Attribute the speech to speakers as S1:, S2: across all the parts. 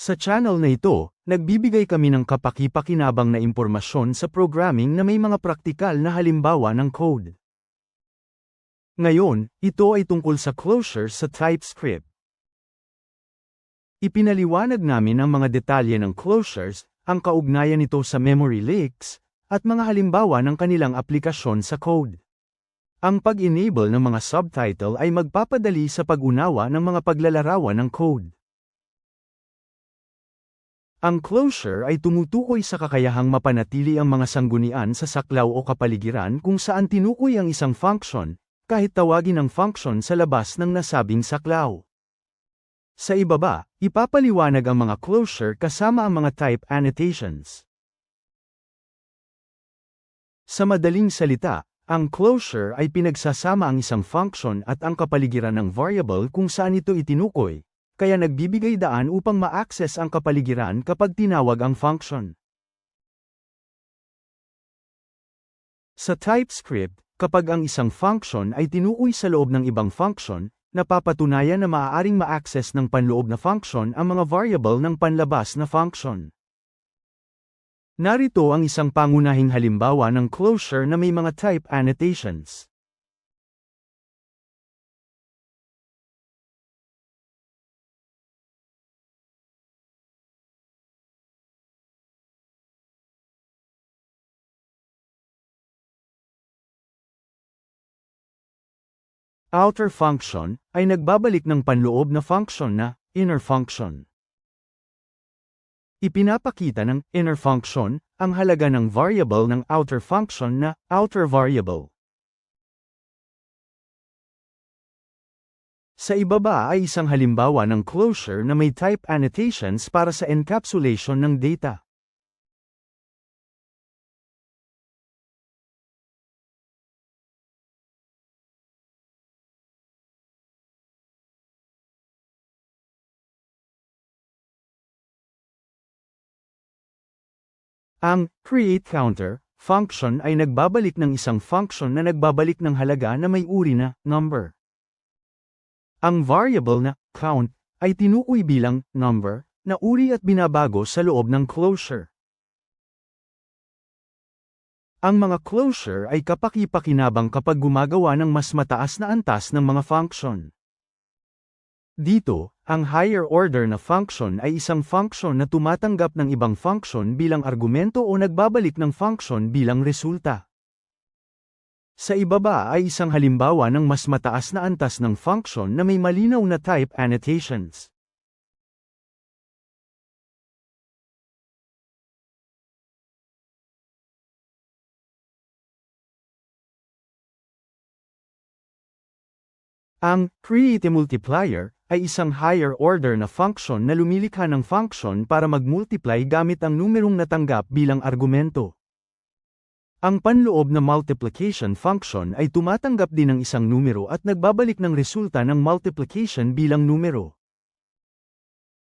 S1: Sa channel na ito, nagbibigay kami ng kapaki-pakinabang na impormasyon sa programming na may mga praktikal na halimbawa ng code. Ngayon, ito ay tungkol sa closure sa TypeScript. Ipinaliwanag namin ang mga detalye ng closures, ang kaugnayan nito sa memory leaks, at mga halimbawa ng kanilang aplikasyon sa code. Ang pag-enable ng mga subtitle ay magpapadali sa pag-unawa ng mga paglalarawan ng code. Ang closure ay tumutukoy sa kakayahang mapanatili ang mga sanggunian sa saklaw o kapaligiran kung saan tinukoy ang isang function, kahit tawagin ang function sa labas ng nasabing saklaw. Sa ibaba, ipapaliwanag ang mga closure kasama ang mga type annotations. Sa madaling salita, ang closure ay pinagsasama ang isang function at ang kapaligiran ng variable kung saan ito itinukoy, kaya nagbibigay daan upang ma-access ang kapaligiran kapag tinawag ang function. Sa TypeScript, kapag ang isang function ay tinukoy sa loob ng ibang function, napapatunayan na maaaring ma-access ng panloob na function ang mga variable ng panlabas na function. Narito ang isang pangunahing halimbawa ng closure na may mga type annotations. Outer function ay nagbabalik ng panloob na function na inner function. Ipinapakita ng inner function ang halaga ng variable ng outer function na outer variable. Sa ibaba ay isang halimbawa ng closure na may type annotations para sa encapsulation ng data. Ang create counter function ay nagbabalik ng isang function na nagbabalik ng halaga na may uri na number. Ang variable na count ay tinukoy bilang number na uri at binabago sa loob ng closure. Ang mga closure ay kapaki-pakinabang kapag gumagawa ng mas mataas na antas ng mga function. Dito, ang higher order na function ay isang function na tumatanggap ng ibang function bilang argumento o nagbabalik ng function bilang resulta. Sa ibaba ay isang halimbawa ng mas mataas na antas ng function na may malinaw na type annotations. Ang create multiplier ay isang higher order na function na lumilikha ng function para mag-multiply gamit ang numerong natanggap bilang argumento. Ang panloob na multiplication function ay tumatanggap din ng isang numero at nagbabalik ng resulta ng multiplication bilang numero.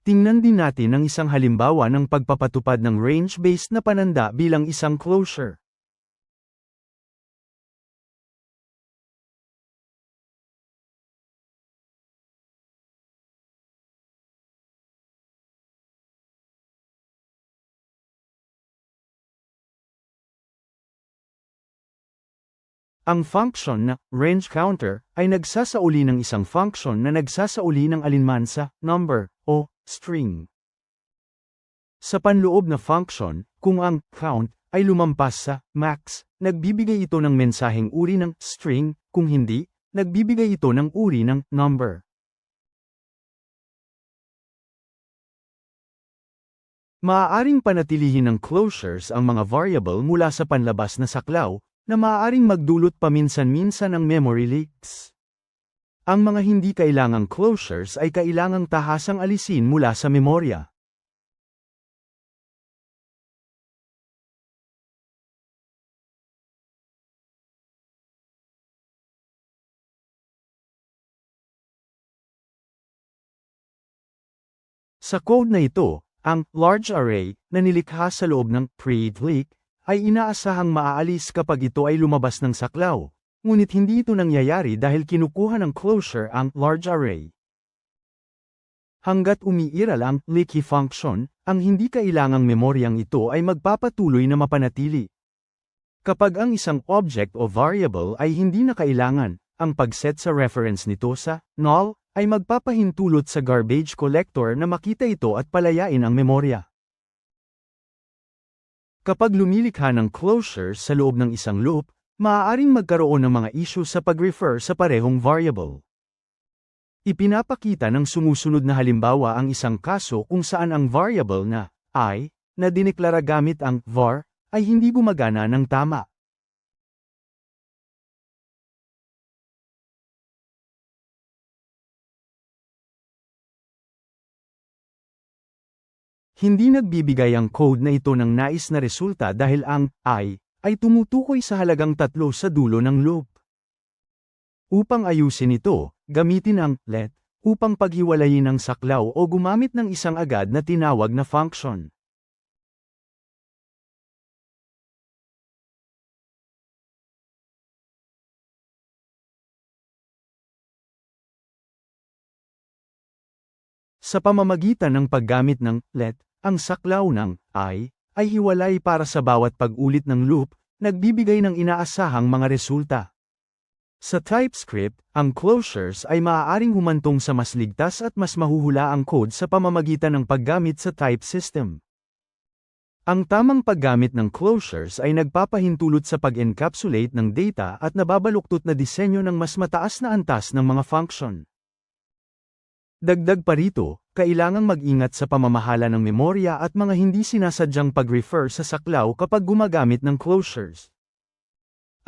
S1: Tingnan din natin ang isang halimbawa ng pagpapatupad ng range-based na pananda bilang isang closure. Ang function na range counter ay nagsasauli ng isang function na nagsasauli ng alinman sa number o string. Sa panloob na function, kung ang count ay lumampas sa max, nagbibigay ito ng mensaheng uri ng string, kung hindi, nagbibigay ito ng uri ng number. Maaaring panatilihin ng closures ang mga variable mula sa panlabas na saklaw, na maaaring magdulot paminsan-minsan ng memory leaks. Ang mga hindi kailangang closures ay kailangang tahasang alisin mula sa memorya. Sa code na ito, ang large array na nilikha sa loob ng pre-leak ay inaasahang maaalis kapag ito ay lumabas ng saklaw, ngunit hindi ito nangyayari dahil kinukuha ng closure ang large array. Hanggat umiiral ang leaky function, ang hindi kailangang memoryang ito ay magpapatuloy na mapanatili. Kapag ang isang object o variable ay hindi na kailangan, ang pagset sa reference nito sa null ay magpapahintulot sa garbage collector na makita ito at palayain ang memorya. Kapag lumilikha ng closure sa loob ng isang loop, maaaring magkaroon ng mga issue sa pag-refer sa parehong variable. Ipinapakita ng sumusunod na halimbawa ang isang kaso kung saan ang variable na i na dineklara gamit ang var ay hindi gumagana ng tama. Hindi nagbibigay ang code na ito ng nais na resulta dahil ang i ay tumutukoy sa halagang tatlo sa dulo ng loop. Upang ayusin ito, gamitin ang let upang paghiwalayin ang saklaw o gumamit ng isang agad na tinawag na function. Sa pamamagitan ng paggamit ng let, ang saklaw ng i ay hiwalay para sa bawat pag-ulit ng loop, nagbibigay ng inaasahang mga resulta. Sa TypeScript, ang closures ay maaaring humantong sa mas ligtas at mas mahuhula ang code sa pamamagitan ng paggamit sa type system. Ang tamang paggamit ng closures ay nagpapahintulot sa pag-encapsulate ng data at nababaluktot na disenyo ng mas mataas na antas ng mga function. Dagdag pa rito, kailangang mag-ingat sa pamamahala ng memorya at mga hindi sinasadyang pag-refer sa saklaw kapag gumagamit ng closures.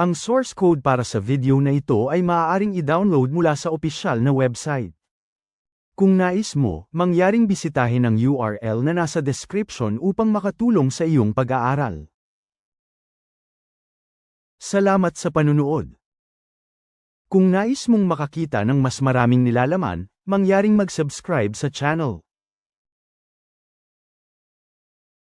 S1: Ang source code para sa video na ito ay maaaring i-download mula sa opisyal na website. Kung nais mo, mangyaring bisitahin ang URL na nasa description upang makatulong sa iyong pag-aaral. Salamat sa panunood. Kung nais mong makakita ng mas maraming nilalaman, mangyaring mag-subscribe sa channel.